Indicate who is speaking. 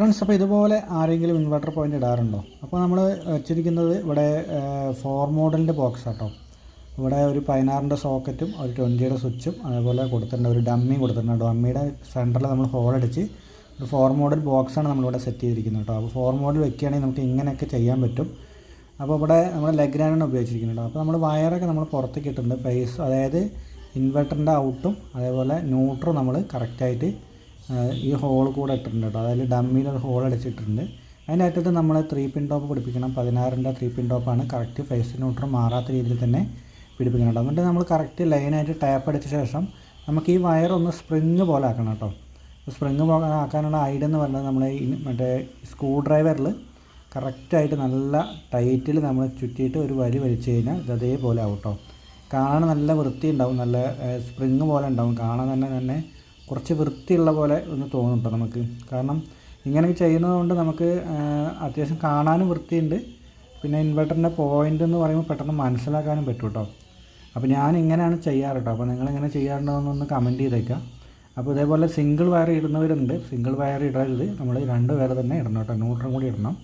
Speaker 1: Friends അപ്പോൾ ഇതുപോലെ ആരെങ്കിലും ഇൻവെർട്ടർ പോയിന്റ് ഇടാറുണ്ടോ? അപ്പോൾ നമ്മൾ വെച്ചിരിക്കുന്നത് ഇവിടെ ഫോർ മോഡലിന്റെ ബോക്സ് ആട്ടോ. ഇവിടെ ഒരു പതിനാറിന്റെ സോക്കറ്റും ഒരു ട്വന്റിയുടെ സ്വിച്ചും അതേപോലെ കൊടുത്തിട്ടുണ്ട് ഒരു ഡമ്മി കൊടുത്തിട്ടുണ്ട്. ഡമ്മിയുടെ സെന്ററിൽ നമ്മൾ ഹോൾ അടിച്ച് ഒരു ഫോർ മോഡൽ ബോക്സാണ് നമ്മളിവിടെ സെറ്റ് ചെയ്തിരിക്കുന്നത് കേട്ടോ അപ്പോൾ ഫോർ മോഡൽ വെക്കുകയാണെങ്കിൽ നമുക്ക് ഇങ്ങനെയൊക്കെ ചെയ്യാൻ പറ്റും. അപ്പോൾ ഇവിടെ നമ്മൾ ലെഗ്രാനാണ് ഉപയോഗിച്ചിരിക്കുന്നത് അപ്പോൾ നമ്മൾ വയറൊക്കെ നമ്മൾ പുറത്തേക്ക് ഇട്ടിട്ടുണ്ട്. ഫേസ് അതായത് ഇൻവെർട്ടറിന്റെ ഔട്ടും അതേപോലെ ന്യൂട്രും നമ്മൾ കറക്റ്റായിട്ട് ഈ ഹോൾ കൂടെ ഇട്ടിട്ടുണ്ട് കേട്ടോ അതായത് ഡമ്മിയിൽ ഒരു ഹോൾ അടിച്ചിട്ടുണ്ട്. അറ്റത്ത് നമ്മൾ ത്രീ പിൻ ടോപ്പ് പിടിപ്പിക്കണം. പതിനാറിന്റെ ത്രീ പിൻ ടോപ്പാണ് കറക്റ്റ് ഫേസ് ന്യൂട്രും മാറാത്ത രീതിയിൽ തന്നെ പിടിപ്പിക്കണം കേട്ടോ എന്നിട്ട് നമ്മൾ കറക്റ്റ് ലൈനായിട്ട് ടാപ്പ് അടിച്ച ശേഷം നമുക്ക് ഈ വയർ ഒന്ന് സ്പ്രിങ് പോലെ ആക്കണം കേട്ടോ സ്പ്രിങ് പോലെ ആക്കാനുള്ള ഐഡിയ എന്ന് പറഞ്ഞാൽ നമ്മൾ മറ്റേ സ്ക്രൂ ഡ്രൈവറിൽ കറക്റ്റായിട്ട് നല്ല ടൈറ്റിൽ നമ്മൾ ചുറ്റിയിട്ട് ഒരു വരി വലിച്ചു കഴിഞ്ഞാൽ ഇത് അതേപോലെ ആവും കേട്ടോ കാണാൻ നല്ല വൃത്തി ഉണ്ടാവും നല്ല സ്പ്രിങ് പോലെ ഉണ്ടാവും. കാണാൻ തന്നെ തന്നെ കുറച്ച് വൃത്തിയുള്ള പോലെ ഒന്ന് തോന്നും കേട്ടോ നമുക്ക്. കാരണം ഇങ്ങനെ ചെയ്യുന്നത് കൊണ്ട് നമുക്ക് അത്യാവശ്യം കാണാനും വൃത്തിയുണ്ട്. പിന്നെ ഇൻവെർട്ടറിന്റെ പോയിന്റ് എന്ന് പറയുമ്പോൾ പെട്ടെന്ന് മനസ്സിലാക്കാനും പറ്റും കേട്ടോ. അപ്പോൾ ഞാൻ ഇങ്ങനെയാണ് ചെയ്യാറ് കേട്ടോ. അപ്പോൾ നിങ്ങൾ എങ്ങനെ ചെയ്യാറുണ്ടോയെന്നൊന്ന് കമന്റ് ചെയ്തേക്കാം. അപ്പോൾ ഇതേപോലെ സിംഗിൾ വയർ ഇടുന്നവരുണ്ട്. സിംഗിൾ വയർ ഇടരുത്. നമ്മൾ രണ്ട് വയർ തന്നെ ഇടണം കേട്ടോ. ന്യൂട്രൻ കൂടി ഇടണം.